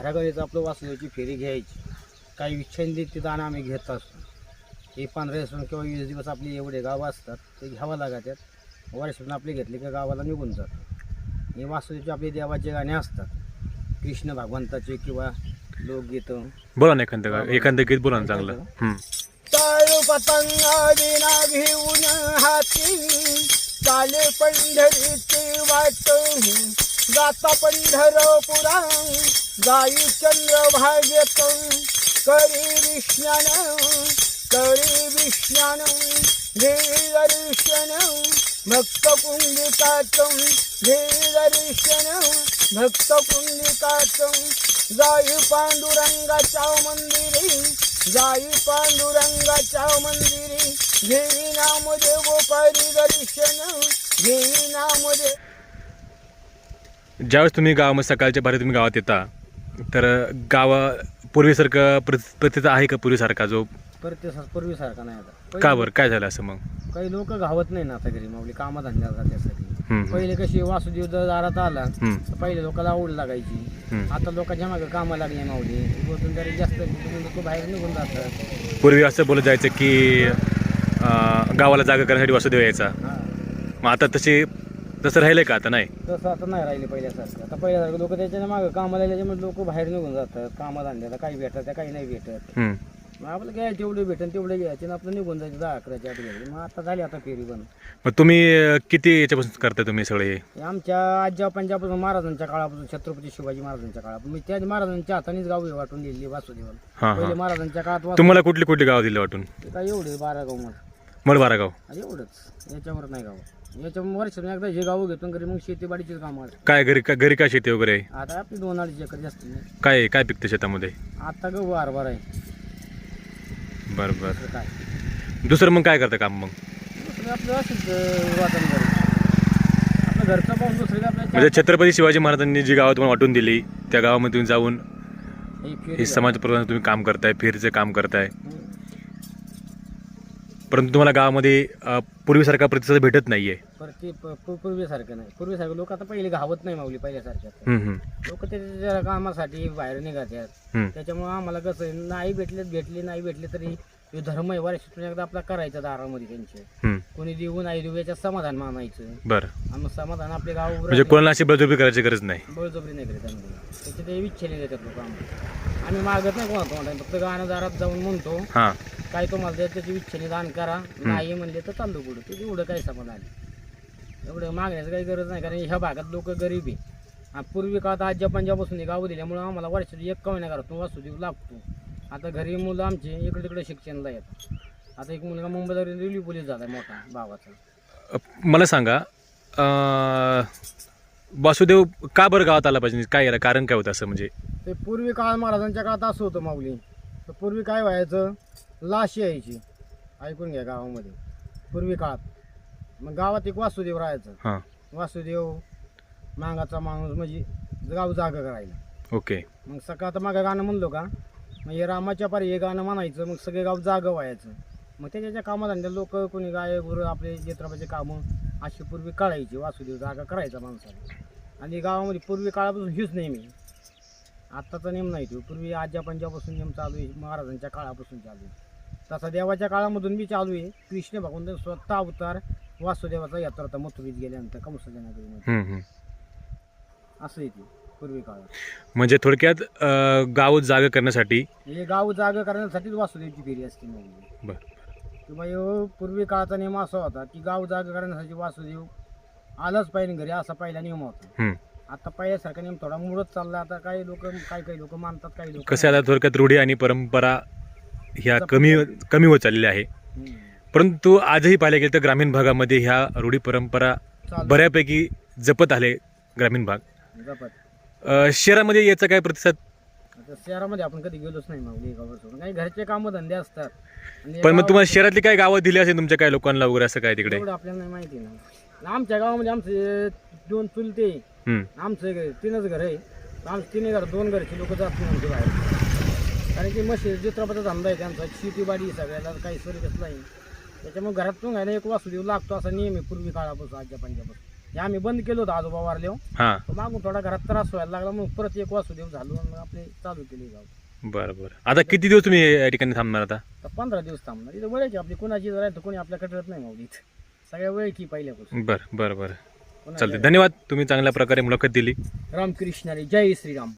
घराघरीचं आपलं वासुदेवची फेरी घ्यायची. काही इच्छांनी ते दाणं आम्ही घेत असतो. हे पंधरा दिवस किंवा वीस दिवस आपले एवढे गावं असतात ते घ्यावं लागतात वर्षातून आपले घेतले की गावाला निघून जातात. हे वासुदेवचे आपले देवाचे गाणे असतात. कृष्ण भगवंताचे किंवा लोकगीतं. बोला ना एखादं एखादं गीत बोला ना चांगलं. चालू पतंगा विना घेऊन हाती चाले पंढरीची वाट जाता पंढरपुरा. जाई चंद्र भाग्यत करी विष्णान करी विष्णान घे दर्शन भक्त पुंडिकाचं घे दर्शन भक्त पुंडिकाचं जाई पांडुरंगाच्या मंदिरी जाई पांडुरंगाच्या मंदिरी. घेई नामदेव परिदर्शन घेई नामदेव ज्यावेळेस तुम्ही गावामध्ये सकाळच्या बाहेर तुम्ही गावात येता तर गावा पूर्वीसारखं प्रति प्रतिचा आहे का पूर्वीसारखा जो? परत पूर्वीसारखा नाही आता. का बरं? काय झालं असं मग? काही लोक घावत नाही ना आता घरी माऊली कामधंद्याला हम्म, पहिले कशी वासुदेव जर दारात आला हम्म, तर पहिले लोकांना आवड लागायची. हम्म. आता लोकांच्या मागे कामं लागली माऊली. बोलून जरी जास्त लोक बाहेर निघून जातात पूर्वी असं बोलत जायचं की अं, गावाला जागा करण्यासाठी वासुदेव यायचा. हा. मग आता तसे तसं राहिलं का आता? नाही. तसं आता नाही राहिले पहिल्यासारखं. आता पहिल्यासारखं लोक त्याच्या मागं कामाला त्याच्यामुळे लोक बाहेर निघून जातात. कामधंद्याला काही भेटतात काही नाही भेटत. हम्म. मग आपलं काय तेवढे भेटेल तेवढे घ्यायचे आणि आपलं निघून जायचं दहा अकराच्या आत मग आता झाली आता फेरी पण. मग तुम्ही अं, किती याच्यापासून करता तुम्ही सगळे? हे? हे आमच्या आजी पंजाबपासून महाराजांच्या काळापासून छत्रपती शिवाजी महाराजांच्या काळापासून. मी त्या महाराजांच्या हातानेच गावी वाटून दिली वासुदेवाला. हां पहिले हां महाराजांच्या काळात तुम्हाला कुठली कुठली गावं दिली वाटून? काय एवढे बारा गाव मग. मळबारा गाव. आणि एवढंच. याच्यावर नाही गाव. याच्या वर्षातून एकदा हे गाव घेतो घरी मग शेतीबाडीचीच कामं. काय घरी का घरी काय शेती वगैरे? आहे आता आपली दोन अडीच एकर जास्त नाही. काय काय पिकतं शेतामध्ये? आता गहू हरभरा आहे. बरं बरं. दुसरं काय? दुसरं मग काय करतं काम मग? दुसरं आपलं असंच अं, वाटण करायचं आपलं घरचं पाहून दुसरं काय आपल्या म्हणजे छत्रपती शिवाजी महाराजांनी जी गावात तुम्हाला वाटून दिली त्या गावामध्ये तुम्ही जाऊन हे हे समाज प्रबोधन तुम्ही काम करताय फेरीचं काम करताय. हं. परंतु तुम्हाला गावामध्ये अं, पूर्वीसारखा प्रतिसाद भेटत नाहीये. परत ते प- पू- पूर्वीसारखं नाही. पूर्वीसारखं लोक आता पहिले घावत नाही माऊली पहिल्यासारख्या लोक त्याच्या कामासाठी बाहेर निघतात. त्याच्यामुळे आम्हाला कसं आहे, नाही भेटले भेटले नाही भेटले तरी धर्म आहे वर्षातून एकदा आपला करायचा दारामध्ये त्यांचे. कोणी देऊ नाही देऊ याच्यात समाधान मानायचं. बरं. आणि मग समाधान आपले गाव म्हणजे कोणाला अशी बळजबरी करायची गरज नाही. बळजबरी नाही करीत आम्ही. त्याचे ते देतात लोक आम्हाला. आम्ही मागत नाही कोणा तोंडाने. फक्त गाणं दारात जाऊन म्हणतो. हां. काय तुम्हाला द्या त्याची इच्छेने दान करा. नाही म्हणले तर चालू पुढं. ते एवढं काही समाधान एवढं मागण्याचं काही गरज नाही कारण ह्या भागात लोक गरीब आहे. आणि पूर्वी काळात आज्या पंजाबपासून गाव दिल्यामुळं आम्हाला वर्षात एक कवण्या घरातून वासुदेव लागतो. आता घरी मुलं आमचे इकडे तिकडे शिक्षणाला येतात. आता एक मुलगा मुंबईला रेल्वे पोलीस झाला मोठा भावाचा. मला सांगा अं, वासुदेव का बरं गावात आला पाहिजे? काय याला कारण काय होतं असं म्हणजे? ते पूर्वी काळ महाराजांच्या काळात असं होतं माऊली. तर पूर्वी काय व्हायचं? लाश यायची. ऐकून घ्या गावामध्ये. पूर्वी काळात. मग गावात एक वासुदेव राहायचं. हां. वासुदेव मागाचा माणूस म्हणजे गाव जागा करायला. ओके. मग सकाळ आता मागं गाणं म्हणलो का? मग हे रामाच्या पारी हे गाणं म्हणायचं मग सगळे गाव जागं व्हायचं. मग त्याच्या कामाधंद्या लोक कोणी गाय गुरु आपले चित्रपाचे कामं अशी पूर्वी काढायची वासुदेव जागा करायचा माणसाला. आणि गावामध्ये पूर्वी काळापासून हीच नेहमी. आत्ताचा नेम नाही तो पूर्वी आज्या पंजापासून नेम चालू आहे महाराजांच्या काळापासून चालू आहे. तसा देवाच्या काळामधून बी चालू आहे. कृष्ण भगवंत स्वतः अवतार वासुदेवाचा यात्रा मथुरीत गेल्यानंतर कंसच्या नगरीमध्ये हम्म, हम्म. असं येते पूर्वी काळात. म्हणजे थोडक्यात गाव जागा करण्यासाठी? हे गाव जागा करण्यासाठीच वासुदेवची फेरी असते बरं. किंवा पूर्वी काळाचा नियम असा होता की गाव जागा करण्यासाठी वासुदेव आलाच पाहिजे घरी असा पहिला नियम होता. आता पहिल्यासारखा नियम थोडा मुळत चालला आता काही लोक काही काही लोक मानतात काही लोक कसं आता थोडक्यात रूढी आणि परंपरा ह्या कमी कमी होत चाललेल्या आहे. परंतु आजही पाहायला गेलं तर ग्रामीण भागामध्ये ह्या रूढी परंपरा बऱ्यापैकी जपत आले ग्रामीण भाग. जपत. अं, शहरामध्ये याचा काय प्रतिसाद? आता शहरामध्ये आपण कधी गेलोच नाही मग गावावर सोडून. काही घरचे कामं धंदे असतात. आणि पण मग तुम्हाला शहरातली काय गावं दिली असेल तुमच्या काय लोकांना वगैरे असं काय तिकडे? एवढं आपल्याला नाही माहिती ना. आमच्या गावामध्ये आमचे दोन चुलते. आमचं घर तीनच घर आहे. आमचे तिन्ही घर दोन घरचे लोक जात नाही बाहेर. कारण की मशी चित्रपटाचा धंदा आहे त्यांचा. शेतीबाडी सगळ्याला काही सर्विस नाही. त्याच्यामुळे घरात पण घायला एक वासुदेव लागतो असा नियम आहे पूर्वी काळापासून आजच्या पंजापासून हे आम्ही बंद केलं होतं आजोबा वारले हां. मागून थोडा घरात त्रास व्हायला लागला मग परत एक वासुदेव झालो आणि मग आपले चालू केले गाव. बरं बरं. आता किती दिवस तुम्ही या ठिकाणी थांबणार आता? पंधरा दिवस थांबणार. इथं वेळेची आपली कोणाची जर आहे तर कोणी आपल्याकडे राहत नाही माऊली इथं. सगळ्या वेळ की पहिल्यापासून. बरं बरं बरं. चालते धन्यवाद. तुम्ही चांगल्या प्रकारे मुलाखत दिली. रामकृष्णारी जय श्रीराम.